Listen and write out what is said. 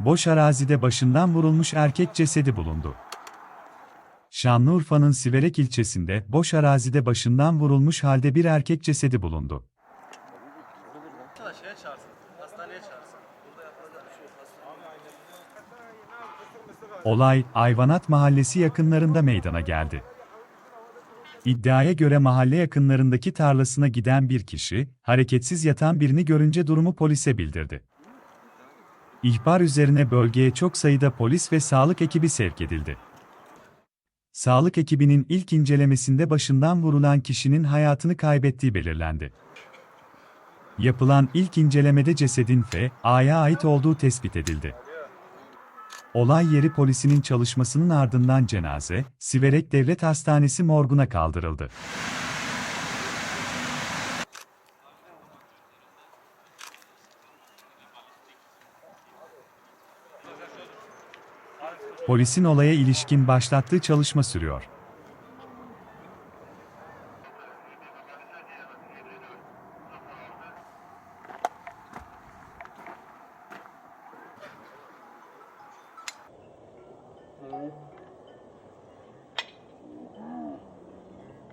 Boş arazide başından vurulmuş erkek cesedi bulundu. Şanlıurfa'nın Siverek ilçesinde boş arazide başından vurulmuş halde bir erkek cesedi bulundu. Olay, Ayvanat Mahallesi yakınlarında meydana geldi. İddiaya göre mahalle yakınlarındaki tarlasına giden bir kişi, hareketsiz yatan birini görünce durumu polise bildirdi. İhbar üzerine bölgeye çok sayıda polis ve sağlık ekibi sevk edildi. Sağlık ekibinin ilk incelemesinde başından vurulan kişinin hayatını kaybettiği belirlendi. Yapılan ilk incelemede cesedin F.A.'ya ait olduğu tespit edildi. Olay yeri polisinin çalışmasının ardından cenaze, Siverek Devlet Hastanesi morguna kaldırıldı. Polisin olaya ilişkin başlattığı çalışma sürüyor.